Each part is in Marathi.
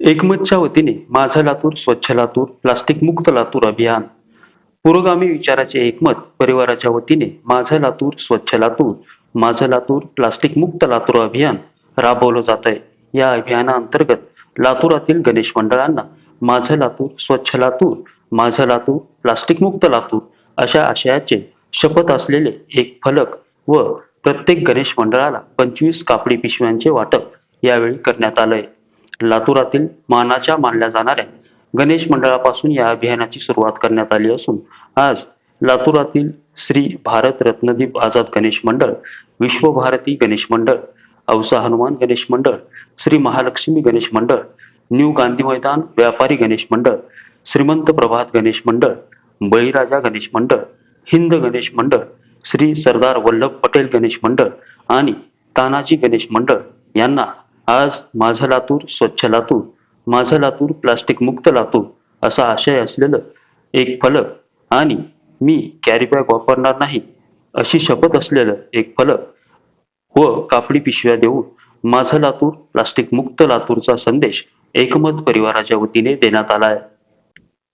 एकमतच्या वतीने माझं लातूर स्वच्छ लातूर प्लास्टिक मुक्त लातूर अभियान. पुरोगामी विचाराचे एकमत परिवाराच्या वतीने माझं लातूर स्वच्छ लातूर माझं लातूर प्लास्टिक मुक्त लातूर अभियान राबवलं जात आहे या अभियानाअंतर्गत लातूरातील गणेश मंडळांना माझं लातूर स्वच्छ लातूर माझं लातूर प्लास्टिक मुक्त लातूर अशा आशयाचे शपथ असलेले एक फलक व प्रत्येक गणेश मंडळाला पंचवीस कापडी पिशव्यांचे वाटप यावेळी करण्यात आलंय. लातूरातील मानाच्या मानल्या जाणाऱ्या गणेश मंडळापासून या अभियानाची सुरुवात करण्यात आली असून आज लातूरातील श्री भारत रत्नदीप आझाद गणेश मंडळ विश्वभारती गणेश मंडळ औसा हनुमान गणेश मंडळ श्री महालक्ष्मी गणेश मंडळ न्यू गांधी मैदान व्यापारी गणेश मंडळ श्रीमंत प्रभात गणेश मंडळ बळीराजा गणेश मंडळ हिंद गणेश मंडळ श्री सरदार वल्लभ पटेल गणेश मंडळ आणि तानाजी गणेश मंडळ यांना आज माझं लातूर स्वच्छ लातूर माझं लातूर प्लास्टिक मुक्त लातूर असा आशय असलेलं एक फलक आणि मी कॅरी बॅग वापरणार नाही अशी शपथ असलेलं एक फलक व कापडी पिशव्या देऊन माझं लातूर प्लास्टिक मुक्त लातूरचा संदेश एकमत परिवाराच्या वतीने देण्यात आला आहे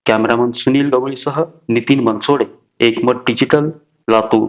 cameraman Sunil गवळीसह Nitin Bansode Ekmat digital Latur.